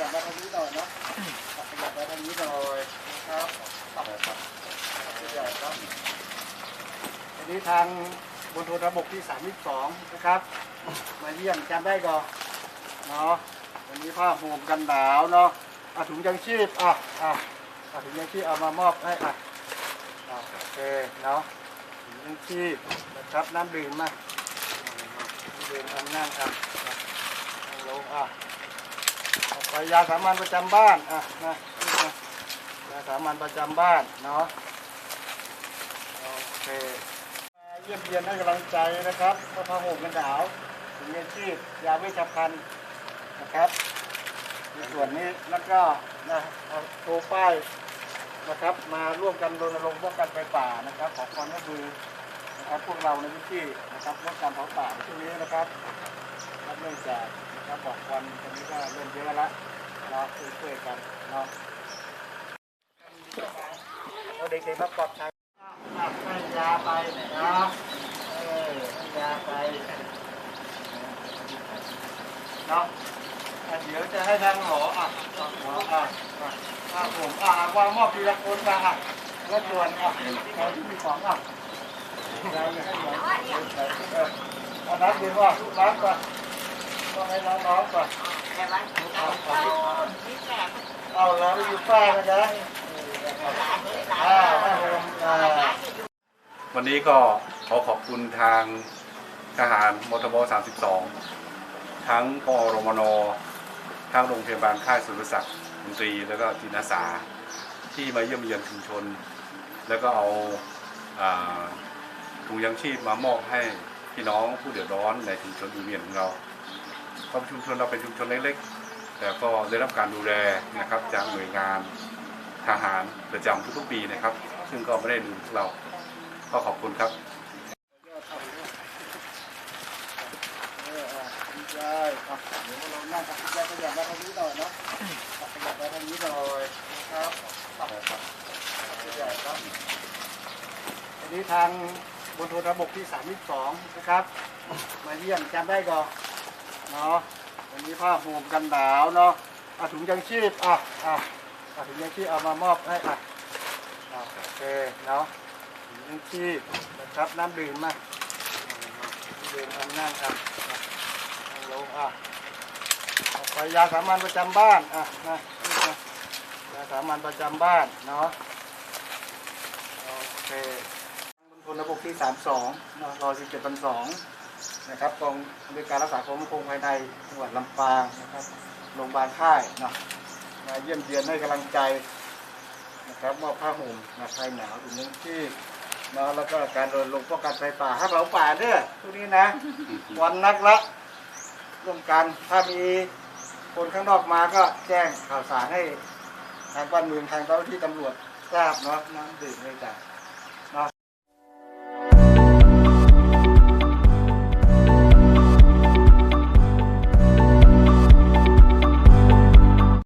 มาทางนี้หน่อยนะขยับมาทางนี้หน่อยนะครับขยับใหญ่ครับอันนี้ทางบนโทรระบบที่ 32 นะครับ มาเยี่ยมจำได้ก่อนเนาะวันนี้ผ้าห่มกันหนาวเนาะอะถุงยังชีพอะอะอะถุงยังชีพเอามามอบให้อะอะโอเคเนาะถุงยังชีพนะครับน้ำดื่มมาน้ำดื่มทำนั่งครับอะนั่งลงอะต่อไป ยาสามัญประจำบ้านอะนะยาสามัญประจำบ้านเนาะโอเคมาเยี่ยมเยียนให้กำลังใจนะครับพระพาห่มกันหนาวถุงยังชีพยาเวชภัณฑ์นะครับในส่วนนี้แล้วก็นะโชว์ป้ายนะครับ มาร่วมกันรณรงค์ป้องกันไฟป่านะครับ ขอความร่วมมือนะครับพวกเราในพื้นที่นะครับลดการเผาป่าช่วงนี้นะครับ รับเนื่องจากนะครับบอกควันตอนนี้ก็เริ่มเยอะแล้วเราช่วยๆกันเนาะเราเด็กๆมาปลอดภัยให้ยาไปนะเออให้ยาไปเนาะอะเดี๋ยวจะให้ทางหมออะหมออะอะอะผมอะวางมอบทีละคนมาอะแล้วส่วนอะใครที่มีของอะยาให้หมอเอาน้ำดื่มว่าล้างก่อน ต้องให้น้องๆก่อนเอาแล้วอยู่ป้านจ๊ะอ่าให้ผมอ่า วันนี้ก็ขอขอบคุณทางทหารมทบ 32 ทั้งกอรมน ทั้งโรงพยาบาลค่ายสุรศักดิ์มนตรี แล้วก็จิตอาสาที่มาเยี่ยมเยียนชุมชน แล้วก็เอาอ่าถุงยังชีพมามอบให้พี่น้องผู้เดือดร้อนในชุมชนอูเมียนของเรา ราะชุมชนเราเป็นชุมชนเล็กๆแต่ก็ได้รับการดูแลนะครับจากหน่วยงานทหารประจำทุกๆปีนะครับ ซึ่งก็ไม่ได้ลืมพวกเราก็ขอบคุณครับเอออะดีใจอะเดี๋ยวเรานั่งกับดีใจขยับมาทางนี้หน่อยเนาะขยับมาทางนี้หน่อยนะครับตัดครับใหญ่ครับอันนี้ทางบนโทรระบบที่ 32 นะครับ มาเยี่ยมจำได้ก่อน เนาะวันนี้ผ้าห่มกันหนาวเนาะอะถุงยังชีพอะอะอะถุงยังชีพเอามามอบให้อะอะโอเคเนาะถุงยังชีพนะครับน้ำดื่มมาเดินทำนั่งครับลงอะไปยาสามัญประจำบ้านอะนะยาสามัญประจำบ้านเนาะโอเคบนทนระบบที่สามสองรอสิบเจ็ดพันสอง นะครับกองบริการรักษาความมั่นคงภายในจังหวัดลำปางนะครับโรงพยาบาลค่ายนะมาเยี่ยมเยียนให้กำลังใจนะครับมอบผ้าห่มนะคลายหนาวถึงเรื่องที่นะแล้วก็การรณรงค์ป้องกันไฟป่าให้เผาป่าเนี่ยทุกนี้นะ วันนักละร่วมกันถ้ามีคนข้างนอกมาก็แจ้งข่าวสารให้ทางบ้านเมืองทางเจ้าหน้าที่ตำรวจทราบเนาะน้ำดื่มเลยจ้ะ